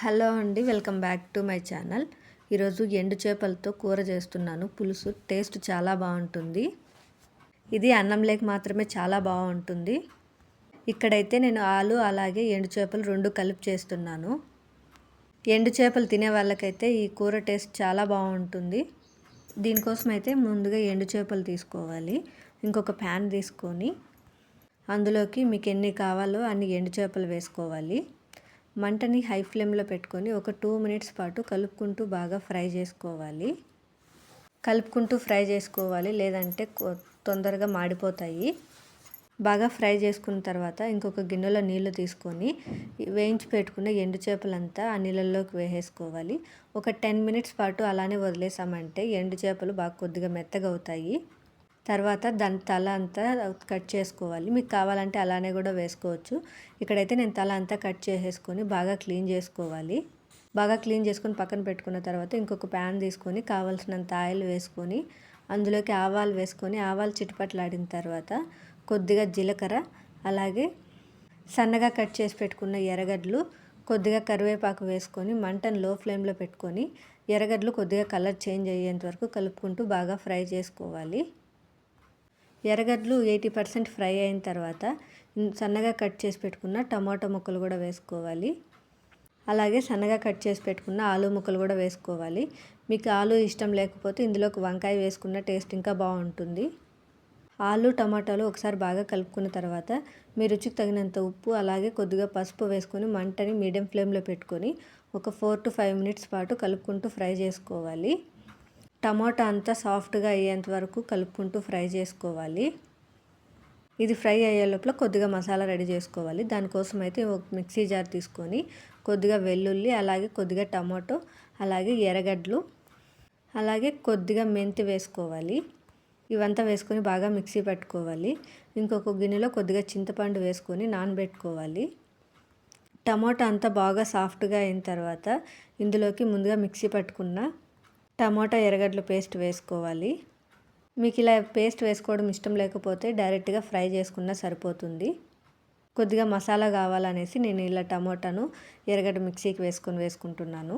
Hello అండి welcome back to my channel. ఈరోజు ఎండు చేపలతో కూర చేస్తున్నాను. పులుసు టేస్ట్ చాలా బాగుంటుంది. ఇది అన్నం లేక మాత్రమే చాలా బాగుంటుంది. ఇక్కడైతే నేను ఆలు అలాగే ఎండు చేపలు రెండు కలిపి చేస్తున్నాను. ఎండు చేపలు తినే వాళ్ళకైతే ఈ కూర టేస్ట్ చాలా బాగుంటుంది. దీనికోసం అయితే ముందుగా ఎండు చేపలు తీసుకోవాలి. ఇంకొక ప్యాన్ తీసుకొని అందులోకి మీకు ఎన్ని కావాలో అన్ని ఎండు చేపలు వేసుకోవాలి. మంటని హై ఫ్లేమ్లో పెట్టుకొని ఒక టూ మినిట్స్ పాటు కలుపుకుంటూ బాగా ఫ్రై చేసుకోవాలి. కలుపుకుంటూ ఫ్రై చేసుకోవాలి లేదంటే తొందరగా మాడిపోతాయి. బాగా ఫ్రై చేసుకున్న తర్వాత ఇంకొక గిన్నెలో నీళ్ళు తీసుకొని వేయించి పెట్టుకున్న ఎండు చేపలంతా ఆ నీళ్ళల్లోకి వేసేసుకోవాలి. ఒక టెన్ మినిట్స్ పాటు అలానే వదిలేసామంటే ఎండు చేపలు బాగా కొద్దిగా మెత్తగా అవుతాయి తర్వాత దాని తల అంతా కట్ చేసుకోవాలి. మీకు కావాలంటే అలానే కూడా వేసుకోవచ్చు. ఇక్కడైతే నేను తల అంతా కట్ చేసేసుకొని బాగా క్లీన్ చేసుకోవాలి. బాగా క్లీన్ చేసుకొని పక్కన పెట్టుకున్న తర్వాత ఇంకొక ప్యాన్ తీసుకొని కావాల్సినంత ఆయిల్ వేసుకొని అందులోకి ఆవాలు వేసుకొని ఆవాలు చిటిపట్లాడిన తర్వాత కొద్దిగా జీలకర్ర అలాగే సన్నగా కట్ చేసి పెట్టుకున్న ఎర్రగడ్డలు కొద్దిగా కరివేపాకు వేసుకొని మంటను లో ఫ్లేమ్లో పెట్టుకొని ఎర్రగడ్డలు కొద్దిగా కలర్ చేంజ్ అయ్యేంత వరకు కలుపుకుంటూ బాగా ఫ్రై చేసుకోవాలి. ఎర్రగడ్డలు ఎయిటీ పర్సెంట్ ఫ్రై అయిన తర్వాత సన్నగా కట్ చేసి పెట్టుకున్న టమాటో ముక్కలు కూడా వేసుకోవాలి. అలాగే సన్నగా కట్ చేసి పెట్టుకున్న ఆలు ముక్కలు కూడా వేసుకోవాలి. మీకు ఆలు ఇష్టం లేకపోతే ఇందులోకి వంకాయ వేసుకున్న టేస్ట్ ఇంకా బాగుంటుంది. ఆలు టమాటాలు ఒకసారి బాగా కలుపుకున్న తర్వాత మీ రుచికి తగినంత ఉప్పు అలాగే కొద్దిగా పసుపు వేసుకొని మంటని మీడియం ఫ్లేమ్లో పెట్టుకొని ఒక ఫోర్ టు ఫైవ్ మినిట్స్ పాటు కలుపుకుంటూ ఫ్రై చేసుకోవాలి. టమాటా అంతా సాఫ్ట్గా అయ్యేంత వరకు కలుపుకుంటూ ఫ్రై చేసుకోవాలి. ఇది ఫ్రై అయ్యే లోపల కొద్దిగా మసాలా రెడీ చేసుకోవాలి. దానికోసం అయితే ఒక మిక్సీ జార్ తీసుకొని కొద్దిగా వెల్లుల్లి అలాగే కొద్దిగా టమాటో అలాగే ఎర్రగడ్డలు అలాగే కొద్దిగా మెంతి వేసుకోవాలి. ఇవంతా వేసుకొని బాగా మిక్సీ పెట్టుకోవాలి. ఇంకొక గిన్నెలో కొద్దిగా చింతపండు వేసుకొని నానబెట్టుకోవాలి. టమాటా అంతా బాగా సాఫ్ట్గా అయిన తర్వాత ఇందులోకి ముందుగా మిక్సీ పట్టుకున్న టమాటా ఎర్రగడ్డల పేస్ట్ వేసుకోవాలి. మీకు ఇలా పేస్ట్ వేసుకోవడం ఇష్టం లేకపోతే డైరెక్ట్గా ఫ్రై చేసుకున్నా సరిపోతుంది. కొద్దిగా మసాలా కావాలనేసి నేను ఇలా టమోటాను ఎర్రగడ్డ మిక్సీకి వేసుకొని వేసుకుంటున్నాను.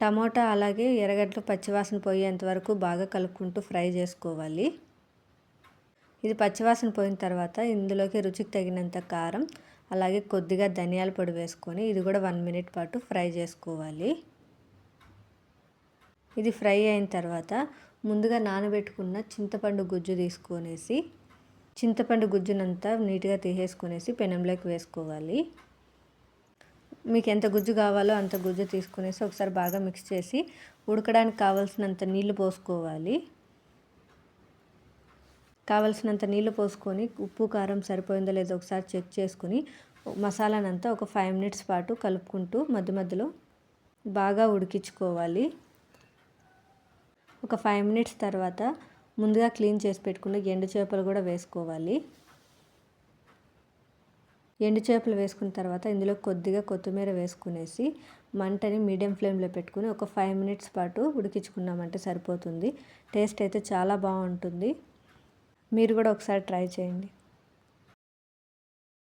టమోటా అలాగే ఎర్రగడ్డలు పచ్చివాసన పోయేంత వరకు బాగా కలుపుకుంటూ ఫ్రై చేసుకోవాలి. ఇది పచ్చివాసన పోయిన తర్వాత ఇందులోకి రుచికి తగినంత కారం అలాగే కొద్దిగా ధనియాల పొడి వేసుకొని ఇది కూడా వన్ మినిట్ పాటు ఫ్రై చేసుకోవాలి. ఇది ఫ్రై అయిన తర్వాత ముందుగా నానబెట్టుకున్న చింతపండు గుజ్జు తీసుకొనేసి చింతపండు గుజ్జునంతా నీట్గా తీసేసుకునేసి పెనంలోకి వేసుకోవాలి. మీకు ఎంత గుజ్జు కావాలో అంత గుజ్జు తీసుకునేసి ఒకసారి బాగా మిక్స్ చేసి ఉడకడానికి కావాల్సినంత నీళ్ళు పోసుకోవాలి. కావలసినంత నీళ్ళు పోసుకొని ఉప్పు కారం సరిపోయిందో లేదో ఒకసారి చెక్ చేసుకుని మసాలానంతా ఒక ఫైవ్ మినిట్స్ పాటు కలుపుకుంటూ మధ్య మధ్యలో బాగా ఉడికించుకోవాలి. ఒక ఫైవ్ మినిట్స్ తర్వాత ముందుగా క్లీన్ చేసి పెట్టుకున్న ఎండు చేపలు కూడా వేసుకోవాలి. ఎండు చేపలు వేసుకున్న తర్వాత ఇందులో కొద్దిగా కొత్తిమీర వేసుకునేసి మంటని మీడియం ఫ్లేమ్లో పెట్టుకుని ఒక ఫైవ్ మినిట్స్ పాటు ఉడికించుకున్నామంటే సరిపోతుంది. టేస్ట్ అయితే చాలా బాగుంటుంది. మీరు కూడా ఒకసారి ట్రై చేయండి.